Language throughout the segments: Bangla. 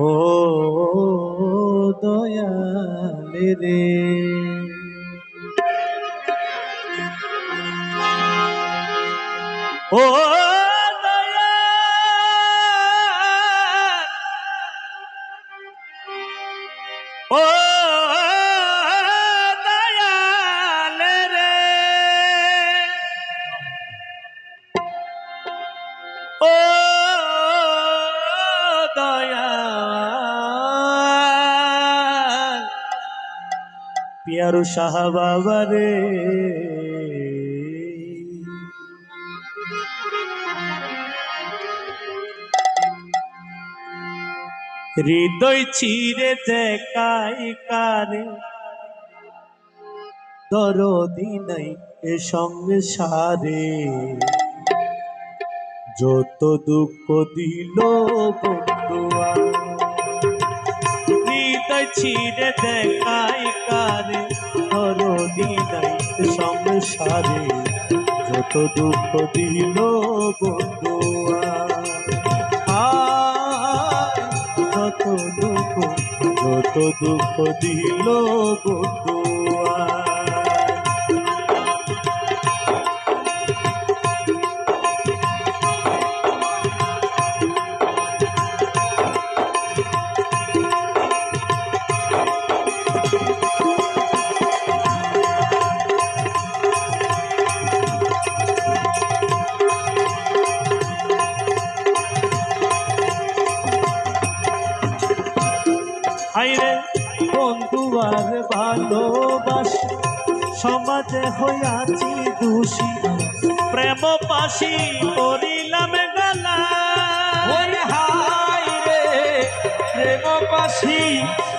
ও দয়ালে রে। ও পিয়ারু শাহ বাবা হৃদয় চিরে দেখাই কারে দরদি নাই এ সংসারে যত দুঃখ দিল বন্ধুয়া। হৃদয় ছিঁড়ে দেখাই কারে এ সংসারে যত দুঃখ দিল বন্ধুয়া আয়, যত দুঃখ যত দুঃখ দিল বন্ধুয়া সমাজে হইয়াছি দোষী? প্রেম পাশি করিলাম গালা। হাই রে প্রেম পাশি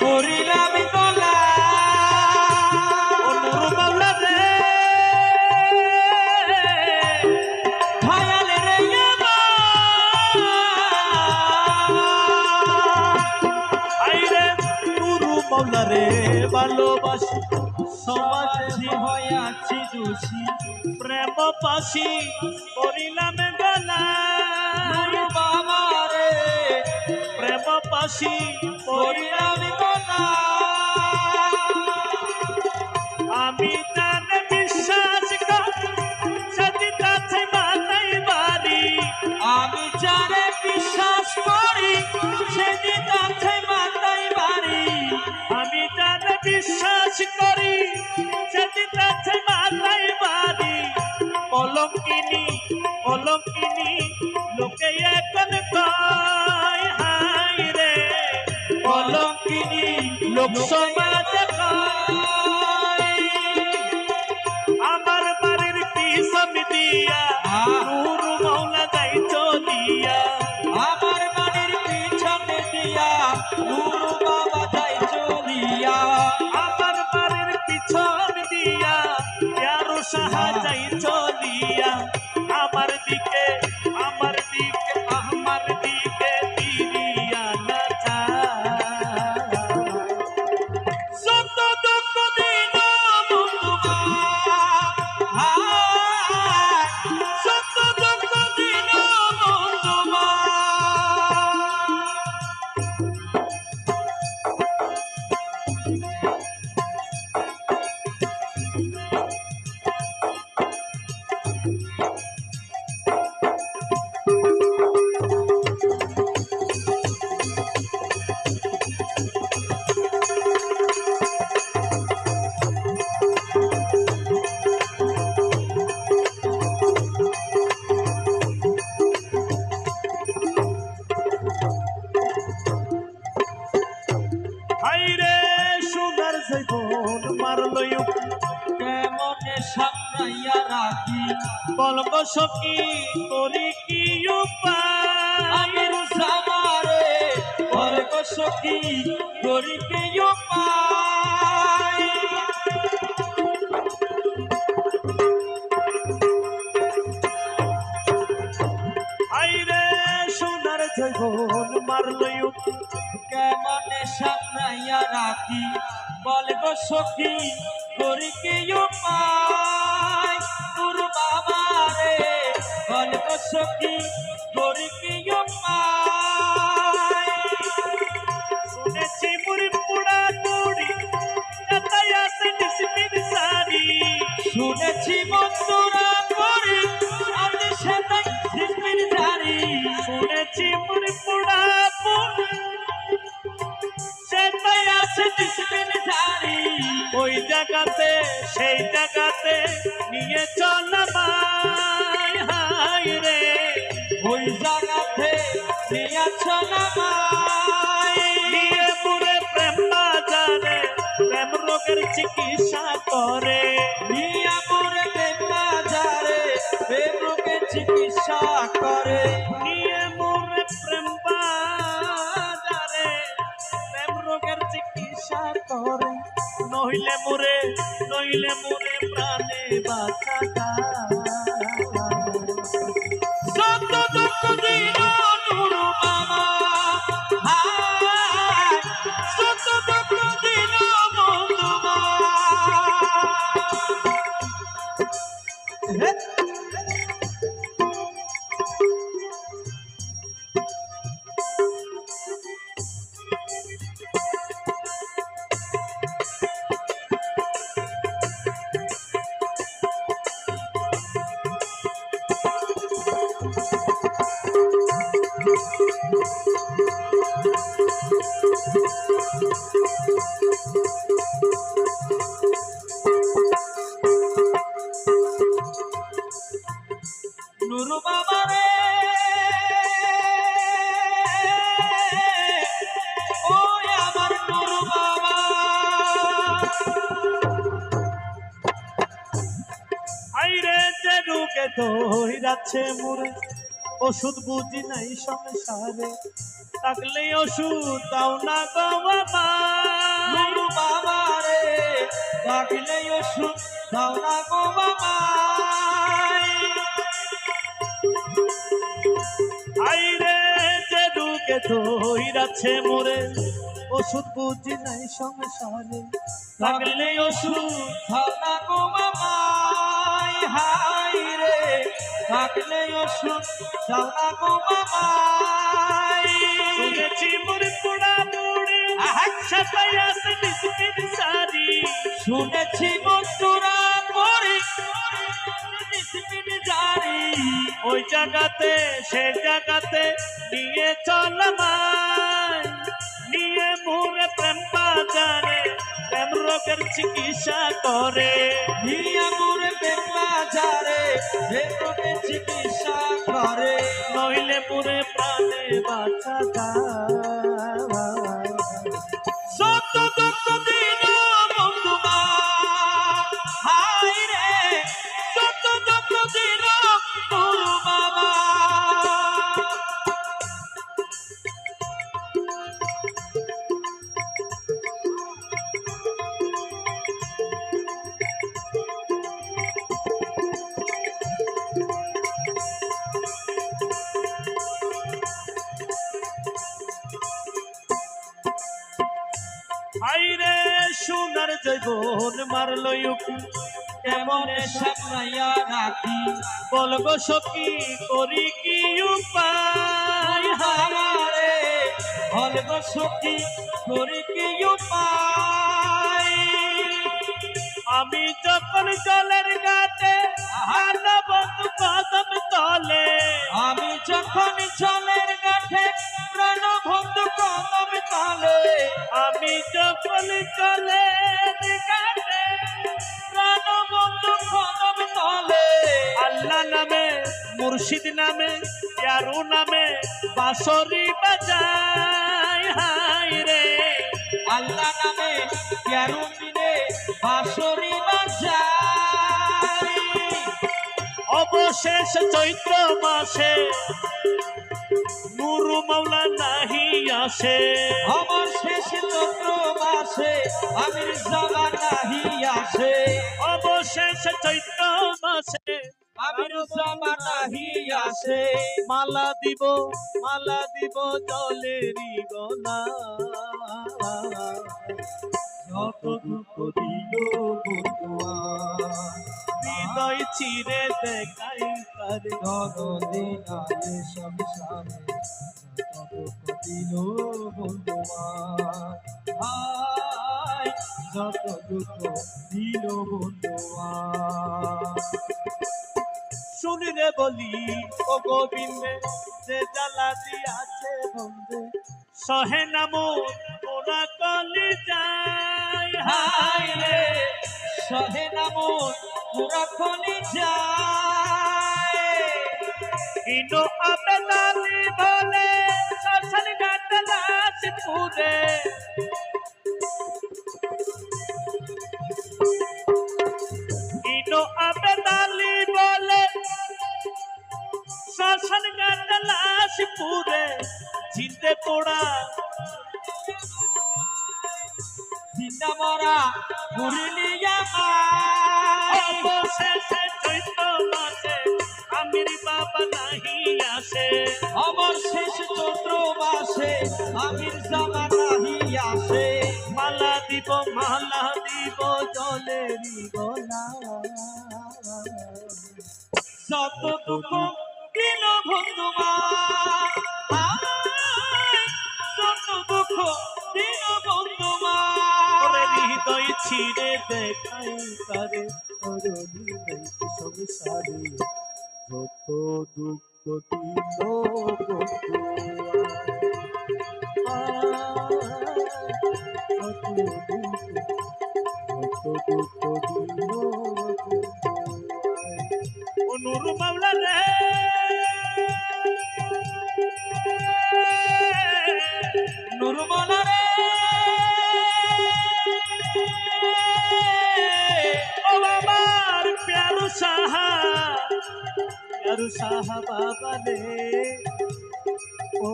করিলাম মাওলা রে ভালোবাসি। সমাজে হইয়াছি দোষী। প্রেম পাশি করিলাম গালা। ওরে বাবা রে প্রেম পাশি করিলাম তোলা কলঙ্কিনি কলঙ্কিনি লোকে এখন কয় হাই রে! কলঙ্কিনী লোক চলিয়া আমার দিকে সখী করি কি উপায়? সামারে অর্ক সখী গরিকে পাই হাইরে সোনার জীবন মারলো কেমনে সামনাইয়া রাখি বল গো সখী সখী গরিবীয় পায় শুনেছি মুড়ি পোড়া মুড়ি এটাই আছে ডিসিপ্লিন সারি। শুনেছি বন্ধুরা করি আমি সেটাই ডিসিপ্লিন সারি। শুনেছি মুড়ি পোড়া মুড়ি, সেটাই আছে ডিসিপ্লিন সেই জায়গাতে নিয়ে চলা করে নিয়ে মোরে প্রেম বাজারে। প্রেম রোগের চিকিৎসা করে নইলে মোরে রোগে ধইরাছে মোরে। ওষুধ বুঝি নাই সংসারে। থাকলে ওষুধ দাও না গো। নুরু বাবা রে। ডাকলে ওষুধ দাও না গো বাবা। আইরে যে মোরে। ওষুধ বুঝি নাই সংসারে। থাকলে ওষুধ না গো বাবা। হাই থাকলে ওষুধ দাও না গো বাবা শুনেছি মোর পোড়া মুড়ি সাতাই আছে বিস্কিট সারি শুনেছি পরে ডিসিপ্লিন জারি ওই জায়গাতে সে জায়গাতে নিয়ে চল নিয়ে মোরে প্রেম বাজারে প্রেম রোগের চিকিৎসা করে। নিয়া বাজারে বেতনে চিকিৎসা করে। নইলে পুরে প্রাণে বাঁচা যায়। মারলো ইউকি কেমনে সামলাইয়া রাখি? সখী, করি কি উপায়? অল্প সখী, করি কি উপায়? আমি যখন জলের গাতে আনা বন্ধু কদম তলে, আমি যখন জলের গাঠে প্রাণ কদম তালে, আমি যখন জলের মুর্শিদ নামে ইয়ারু নামে বাঁশরি বাজাই হাই রে আল্লাহ নামে প্যারু দিনে বাঁশরি বাজাই অবশেষ চৈত্র মাসে নুরু মাওলা নাহি আসে। আমার শেষ চন্দ্র মাসে আমির জামা নাহি আসে। অবশেষ চৈত্র আমির জামা নাহি আসে মালা দিব মালা দিব জলেরই গলা যত দুঃখ বন্ধুয়া, হৃদয় চিরে দেখাই তারে। জনদিন আলে সংসারে যত দুঃখ দিল বন্ধুয়া, হায় শুনি রে বলি, ও গোবিন্দে, যে জ্বালা দিয়াছে বন্দে সহে নামো ওরা কলি হায় হায় রে সহে নাম পুরা খনি যায় ইনো আবেদালি বলে শাসন গাটলাস পুরে পোড়া জিন্দা মরা ঘুরিলি অবশেষে চৈত্র মাসে আমির বাবা নাহি আসে। আমার শেষ চৈত্র মাসে আমির জামা নাহি আসে। মালা দিব মালা দিব জলেরি গলা যত দুঃখ দিল বন্ধুমান ছিঁড়ে দেখাই কারে সংসারে। যত দুঃখ দিল প্যারু সাহা বাবা রে ও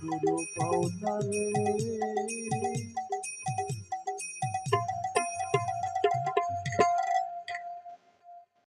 গুরু মাওলা রে